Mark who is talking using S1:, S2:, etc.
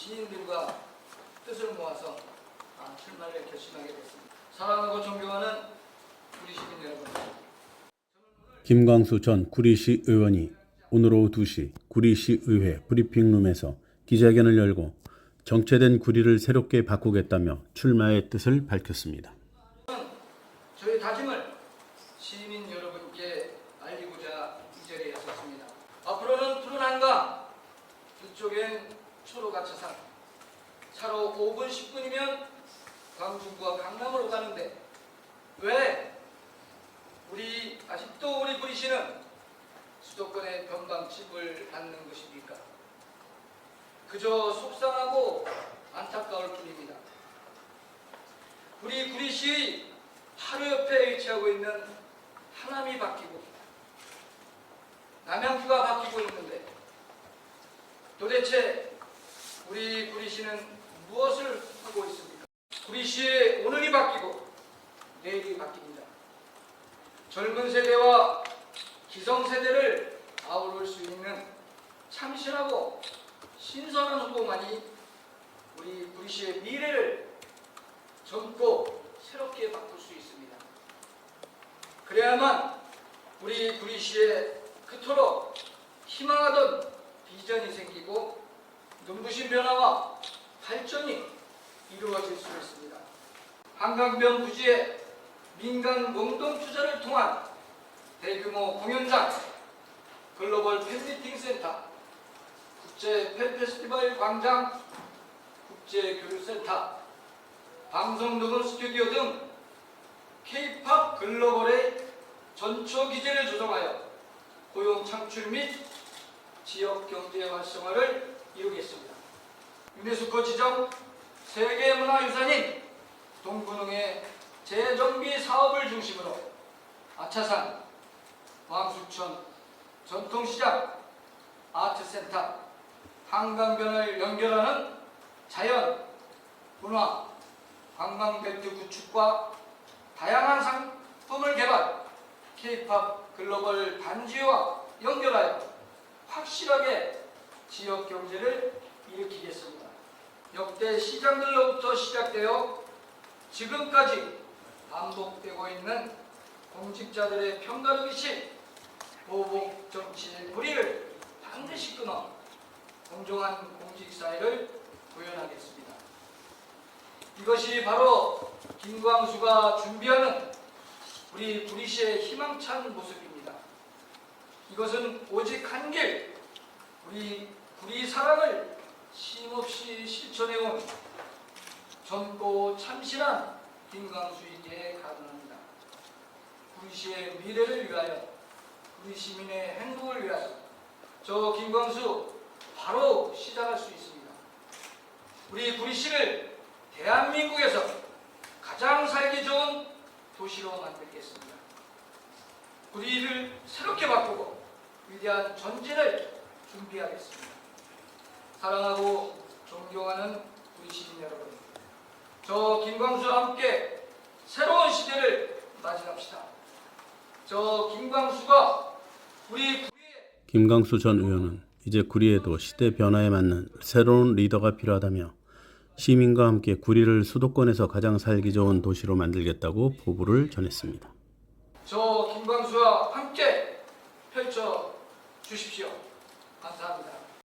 S1: 지인들과 뜻을 모아서 아, 출마를 결심하게 됐습니다. 사랑하고 존경하는 우리 시민 여러분.
S2: 김광수 전 구리시 의원이 오늘 오후 2시 구리시 의회 브리핑룸에서 기자회견을 열고 정체된 구리를 새롭게 바꾸겠다며 출마의 뜻을 밝혔습니다.
S1: 저희 다짐을 시민 여러분께 알리고자 이 자리에 섰습니다. 앞으로는 푸른 한강, 이쪽엔 초록아차산, 차로 5분 10분이면 광주과 강남으로 가는데 왜 우리 아직도 우리 구리시는 수도권의 변방집을 받는 것입니까? 그저 속상하고 안타까울 뿐입니다. 우리 구리시의 하루 옆에 위치하고 있는 하남이 바뀌고 남양주가 바뀌고 있는데 도대체 우리 구리시는 무엇을 하고 있습니까? 구리시의 오늘이 바뀌고 내일이 바뀝니다. 젊은 세대와 기성 세대를 아우를 수 있는 참신하고 신선한 후보만이 우리 구리시의 미래를 젊고 새롭게 바꿀 수 있습니다. 그래야만 우리 구리시에 그토록 희망하던 비전이 생기고 눈 부신 변화와 발전이 이루어질 수 있습니다. 한강변 부지에 민간 공동 투자를 통한 대규모 공연장, 글로벌 팬미팅 센터, 국제 팬 페스티벌 광장, 국제 교류센터, 방송 녹음 스튜디오 등 K-팝 글로벌의 전초 기제를 조성하여 고용 창출 및 지역 경제 활성화를. 유네스코 지정 세계문화유산인 동분홍의 재정비 사업을 중심으로 아차산, 광수천, 전통시장, 아트센터, 한강변을 연결하는 자연, 문화, 관광벨트 구축과 다양한 상품을 개발, K-팝 글로벌 반지와 연결하여 확실하게 지역 경제를 일으키겠습니다. 역대 시장들로부터 시작되어 지금까지 반복되고 있는 공직자들의 비친 보복 정치의 불의를 반드시 끊어 공정한 공직 사회를 구현하겠습니다. 이것이 바로 김광수가 준비하는 우리 구리시의 희망찬 모습입니다. 이것은 오직 한 길, 우리 구리 사랑을 쉼없이 실천해온 젊고 참신한 김광수에게 가능합니다. 구리시의 미래를 위하여, 구리 시민의 행복을 위하여 저 김광수 바로 시작할 수 있습니다. 우리 구리시를 대한민국에서 가장 살기 좋은 도시로 만들겠습니다. 구리를 새롭게 바꾸고 위대한 전진을 준비하겠습니다. 사랑하고 존경하는 우리 시민 여러분, 저 김광수와 함께 새로운 시대를 맞이합시다. 저 김광수가 우리
S2: 김광수 전 의원은 이제 구리에도 시대 변화에 맞는 새로운 리더가 필요하다며 시민과 함께 구리를 수도권에서 가장 살기 좋은 도시로 만들겠다고 포부를 전했습니다.
S1: 저 김광수와 함께 펼쳐 주십시오.